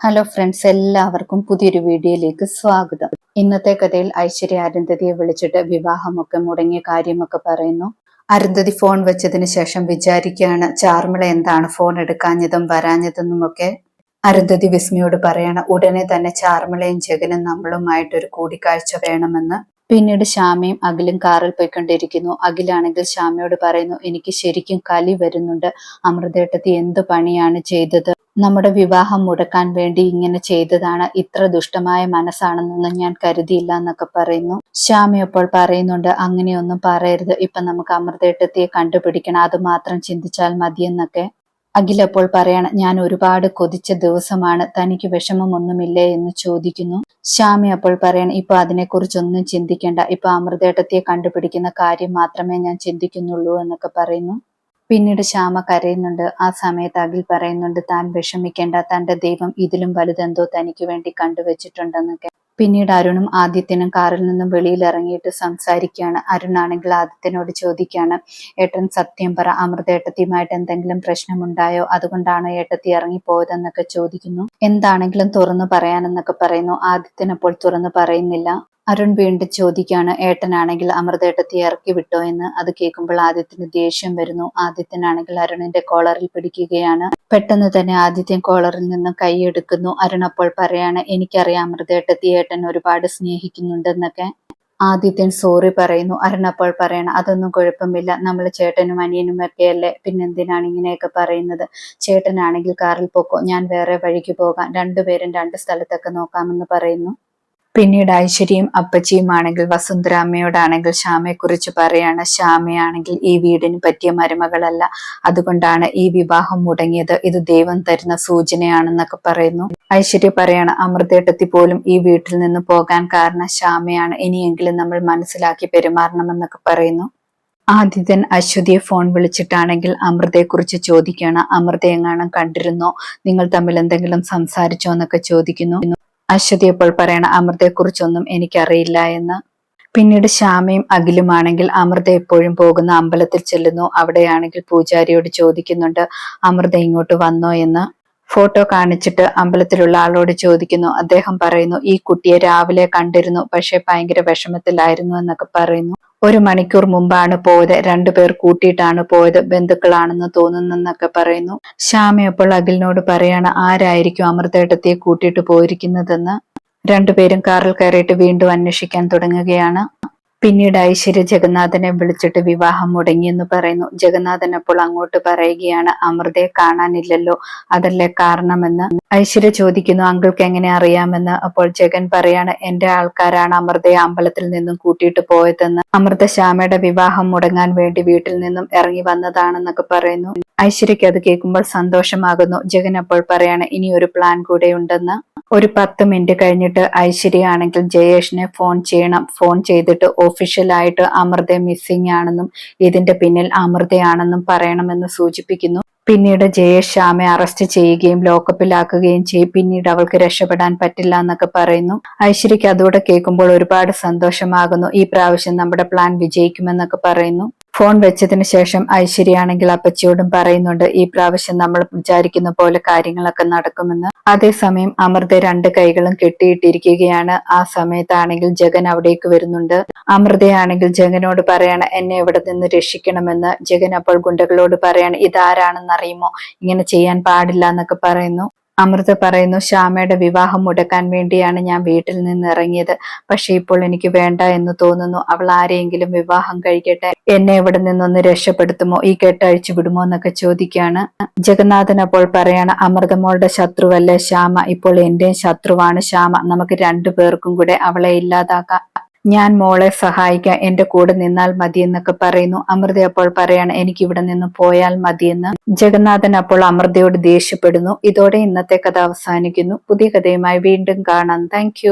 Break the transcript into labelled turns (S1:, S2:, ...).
S1: Hello friends എല്ലാവർക്കും പുതിയൊരു വീഡിയോയിലേക്ക് സ്വാഗതം. ഇന്നത്തെ കഥയിൽ ഐശ്വര്യ അരുന്ധതിയെ വിളിച്ചിട്ട് വിവാഹമൊക്കെ മുടങ്ങിയ കാര്യമൊക്കെ പറയുന്നു. അരുന്ധതി ഫോൺ വെച്ചതിന് ശേഷം വിചാരിക്കുകയാണ് ചാർമിള എന്താണ് ഫോൺ എടുക്കാഞ്ഞതും വരാഞ്ഞതെന്നും ഒക്കെ. അരുന്ധതി വിസ്മയോട് പറയണം ഉടനെ തന്നെ ചാർമിളയും ജഗനും നമ്മളുമായിട്ടൊരു കൂടിക്കാഴ്ച വേണമെന്ന്. പിന്നീട് ശ്യാമയും അഖിലും കാറിൽ പോയിക്കൊണ്ടിരിക്കുന്നു. അഖിലാണെങ്കിൽ ശ്യാമയോട് പറയുന്നു എനിക്ക് ശരിക്കും കലി വരുന്നുണ്ട്. അമൃതേട്ടത്തി എന്ത് പണിയാണ് ചെയ്തത്? നമ്മുടെ വിവാഹം മുടക്കാൻ വേണ്ടി ഇങ്ങനെ ചെയ്തതാണ് ഇത്ര ദുഷ്ടമായ മനസ്സാണെന്നൊന്നും ഞാൻ കരുതിയില്ല എന്നൊക്കെ പറയുന്നു. ശ്യാമി അപ്പോൾ പറയുന്നുണ്ട് അങ്ങനെയൊന്നും പറയരുത്. ഇപ്പൊ നമുക്ക് അമൃതേട്ടത്തിയെ കണ്ടുപിടിക്കണം. അത് മാത്രം ചിന്തിച്ചാൽ മതിയെന്നൊക്കെ. അഖിലപ്പോൾ പറയണം ഞാൻ ഒരുപാട് കൊതിച്ച ദിവസമാണ്. തനിക്ക് വിഷമമൊന്നുമില്ലേ എന്ന് ചോദിക്കുന്നു. ശ്യാമി അപ്പോൾ പറയണം ഇപ്പൊ അതിനെക്കുറിച്ചൊന്നും ചിന്തിക്കേണ്ട. ഇപ്പൊ അമൃതേട്ടത്തിയെ കണ്ടുപിടിക്കുന്ന കാര്യം മാത്രമേ ഞാൻ ചിന്തിക്കുന്നുള്ളൂ എന്നൊക്കെ പറയുന്നു. പിന്നീട് ശ്യാമ കരയുന്നുണ്ട്. ആ സമയത്ത് അഖിൽ പറയുന്നുണ്ട് താൻ വിഷമിക്കേണ്ട തന്റെ ദൈവം ഇതിലും വലുതെന്തോ തനിക്ക് വേണ്ടി കണ്ടുവച്ചിട്ടുണ്ടെന്നൊക്കെ. പിന്നീട് അരുണും ആദിത്യനും കാറിൽ നിന്നും വെളിയിൽ ഇറങ്ങിയിട്ട് സംസാരിക്കുകയാണ് അരുണാണെങ്കിൽ ആദിത്യനോട് ചോദിക്കുകയാണ് ഏട്ടൻ സത്യം പറ അമൃതേട്ടത്തിയുമായിട്ട് എന്തെങ്കിലും പ്രശ്നമുണ്ടായോ? അതുകൊണ്ടാണോ ഏട്ടത്തി ഇറങ്ങിപ്പോയതെന്നൊക്കെ ചോദിക്കുന്നു. എന്താണെങ്കിലും തുറന്നു പറയാനെന്നൊക്കെ പറയുന്നു. ആദിത്യൻ അപ്പോൾ തുറന്നു പറയുന്നില്ല. അരുൺ വീണ്ടും ചോദിക്കുകയാണ് ഏട്ടനാണെങ്കിൽ അമൃതേട്ടത്തി ഇറക്കി വിട്ടോ എന്ന്? അത് കേൾക്കുമ്പോൾ ആദിത്യന് ദേഷ്യം വരുന്നു. ആദിത്യനാണെങ്കിൽ അരുണിന്റെ കോളറിൽ പിടിക്കുകയാണ്. പെട്ടെന്ന് തന്നെ ആദിത്യൻ കോളറിൽ നിന്നും കൈയെടുക്കുന്നു അരുൺ അപ്പോൾ പറയാണ് എനിക്കറിയാം അമൃതേട്ടത്തി ഏട്ടൻ ഒരുപാട് സ്നേഹിക്കുന്നുണ്ടെന്നൊക്കെ. ആദിത്യൻ സോറി പറയുന്നു. അരുൺ അപ്പോൾ പറയണം അതൊന്നും കുഴപ്പമില്ല. നമ്മൾ ചേട്ടനും അനിയനും ഒക്കെ അല്ലേ? പിന്നെന്തിനാണ് ഇങ്ങനെയൊക്കെ പറയുന്നത്? ചേട്ടനാണെങ്കിൽ കാറിൽ പോക്കോ? ഞാൻ വേറെ വഴിക്ക് പോകാം. രണ്ടുപേരും രണ്ട് സ്ഥലത്തൊക്കെ നോക്കാമെന്ന് പറയുന്നു. പിന്നീട് ഐശ്വര്യയും അപ്പച്ചിയും ആണെങ്കിൽ വസുന്ധര അമ്മയോടാണെങ്കിൽ ശ്യാമയെക്കുറിച്ച് പറയാണ്. ശ്യാമയാണെങ്കിൽ ഈ വീടിന് പറ്റിയ മരുമകളല്ല. അതുകൊണ്ടാണ് ഈ വിവാഹം മുടങ്ങിയത്. ഇത് ദൈവം തരുന്ന സൂചനയാണെന്നൊക്കെ പറയുന്നു. ഐശ്വര്യ പറയാണ് അമൃതേട്ടത്തി പോലും ഈ വീട്ടിൽ നിന്ന് പോകാൻ കാരണം ശ്യാമയാണ്. ഇനിയെങ്കിലും നമ്മൾ മനസ്സിലാക്കി പെരുമാറണമെന്നൊക്കെ പറയുന്നു. ആദിത്യൻ അശ്വതിയെ ഫോൺ വിളിച്ചിട്ടാണെങ്കിൽ അമൃതയെക്കുറിച്ച് ചോദിക്കുകയാണ്. അമൃത എങ്ങാനും കണ്ടിരുന്നോ? നിങ്ങൾ തമ്മിൽ എന്തെങ്കിലും സംസാരിച്ചോ? എന്നൊക്കെ ചോദിക്കുന്നു. അശ്വതി അപ്പോൾ പറയണ അമൃതയെക്കുറിച്ചൊന്നും എനിക്കറിയില്ല എന്ന്. പിന്നീട് ശ്യാമയും അഖിലുമാണെങ്കിൽ അമൃത എപ്പോഴും പോകുന്ന അമ്പലത്തിൽ ചെല്ലുന്നു. അവിടെയാണെങ്കിൽ പൂജാരിയോട് ചോദിക്കുന്നുണ്ട് അമൃത ഇങ്ങോട്ട് വന്നോ എന്ന്. ഫോട്ടോ കാണിച്ചിട്ട് അമ്പലത്തിലുള്ള ആളോട് ചോദിക്കുന്നു. അദ്ദേഹം പറയുന്നു ഈ കുട്ടിയെ രാവിലെ കണ്ടിരുന്നു പക്ഷെ ഭയങ്കര വിഷമത്തിലായിരുന്നു എന്നൊക്കെ പറയുന്നു. ഒരു മണിക്കൂർ മുമ്പാണ് പോയത്. രണ്ടുപേർ കൂട്ടിയിട്ടാണ് പോയത്. ബന്ധുക്കളാണെന്ന് തോന്നുന്നെന്നൊക്കെ പറയുന്നു. ശ്യാമ അപ്പോൾ അഖിലിനോട് പറയാണ് ആരായിരിക്കും അമൃതേട്ടത്തെ കൂട്ടിയിട്ട് പോയിരിക്കുന്നതെന്ന്? രണ്ടുപേരും കാറിൽ കയറിയിട്ട് വീണ്ടും അന്വേഷിക്കാൻ തുടങ്ങുകയാണ്. പിന്നീട് ഐശ്വര്യ ജഗന്നാഥനെ വിളിച്ചിട്ട് വിവാഹം മുടങ്ങിയെന്ന് പറയുന്നു. ജഗന്നാഥൻ അപ്പോൾ അങ്ങോട്ട് പറയുകയാണ് അമൃതയെ കാണാനില്ലല്ലോ അതല്ലേ കാരണമെന്ന്? ഐശ്വര്യ ചോദിക്കുന്നു അങ്കിൾക്ക് എങ്ങനെ അറിയാമെന്ന്? അപ്പോൾ ജഗൻ പറയാണ് എന്റെ ആൾക്കാരാണ് അമൃതയെ അമ്പലത്തിൽ നിന്നും കൂട്ടിയിട്ട് പോയതെന്ന്. അമൃത ശ്യാമയുടെ വിവാഹം മുടങ്ങാൻ വേണ്ടി വീട്ടിൽ നിന്നും ഇറങ്ങി വന്നതാണെന്നൊക്കെ പറയുന്നു. ഐശ്വര്യക്ക് അത് കേൾക്കുമ്പോൾ സന്തോഷമാകുന്നു. ജഗൻ അപ്പോൾ പറയാണ് ഇനി ഒരു പ്ലാൻ കൂടെ ഉണ്ടെന്ന്. ഒരു പത്ത് മിനിറ്റ് കഴിഞ്ഞിട്ട് ഐശ്വര്യ ആണെങ്കിൽ ജയേഷിനെ ഫോൺ ചെയ്യണം. ഫോൺ ചെയ്തിട്ട് ഒഫീഷ്യലായിട്ട് അമൃത മിസ്സിംഗ് ആണെന്നും ഇതിന്റെ പിന്നിൽ അമൃതയാണെന്നും പറയണമെന്ന് സൂചിപ്പിക്കുന്നു. പിന്നീട് ജയേഷ് ശ്യാമെ അറസ്റ്റ് ചെയ്യുകയും ലോക്കപ്പിലാക്കുകയും ചെയ്യും. പിന്നീട് അവൾക്ക് രക്ഷപ്പെടാൻ പറ്റില്ല എന്നൊക്കെ പറയുന്നു. ഐശ്വര്യക്ക് അതോടെ കേൾക്കുമ്പോൾ ഒരുപാട് സന്തോഷമാകുന്നു. ഈ പ്രാവശ്യം നമ്മുടെ പ്ലാൻ വിജയിക്കുമെന്നൊക്കെ പറയുന്നു. ഫോൺ വെച്ചതിന് ശേഷം ഐശ്വര്യാണെങ്കിൽ അപ്പച്ചിയോടും പറയുന്നുണ്ട് ഈ പ്രാവശ്യം നമ്മൾ വിചാരിക്കുന്ന പോലെ കാര്യങ്ങളൊക്കെ നടക്കുമെന്ന്. അതേസമയം അമൃത രണ്ട് കൈകളും കെട്ടിയിട്ടിരിക്കുകയാണ്. ആ സമയത്താണെങ്കിൽ ജഗൻ അവിടേക്ക് വരുന്നുണ്ട്. അമൃതയാണെങ്കിൽ ജഗനോട് പറയാണ് എന്നെ ഇവിടെ നിന്ന് രക്ഷിക്കണമെന്ന്. ജഗൻ അപ്പോൾ ഗുണ്ടകളോട് പറയാണ് ഇതാരാണെന്ന് അറിയുമോ ഇങ്ങനെ ചെയ്യാൻ പാടില്ല എന്നൊക്കെ പറയുന്നു. അമൃത പറയുന്നു ശ്യാമയുടെ വിവാഹം മുടക്കാൻ വേണ്ടിയാണ് ഞാൻ വീട്ടിൽ നിന്ന് ഇറങ്ങിയത്. പക്ഷെ ഇപ്പോൾ എനിക്ക് വേണ്ട എന്ന് തോന്നുന്നു. അവൾ ആരെയെങ്കിലും വിവാഹം കഴിക്കട്ടെ. എന്നെ ഇവിടെ നിന്നൊന്ന് രക്ഷപ്പെടുത്തുമോ? ഈ കെട്ടഴിച്ചു വിടുമോ എന്നൊക്കെ ചോദിക്കുകയാണ്. ജഗന്നാഥൻ അപ്പോൾ പറയാണ് അമൃതമോളുടെ ശത്രുവല്ലേ ശ്യാമ? ഇപ്പോൾ എന്റെയും ശത്രുവാണ് ശ്യാമ. നമുക്ക് രണ്ടു പേർക്കും കൂടെ അവളെ ഇല്ലാതാക്കാം. ഞാൻ മോളെ സഹായിക്കാം എന്റെ കൂടെ നിന്നാൽ മതി എന്നൊക്കെ പറയുന്നു. അമൃത അപ്പോൾ പറയാണ് എനിക്ക് ഇവിടെ നിന്ന് പോയാൽ മതിയെന്ന്. ജഗന്നാഥൻ അപ്പോൾ അമൃതയോട് ദേഷ്യപ്പെടുന്നു. ഇതോടെ ഇന്നത്തെ കഥ അവസാനിക്കുന്നു. പുതിയ കഥയുമായി വീണ്ടും കാണാം. താങ്ക്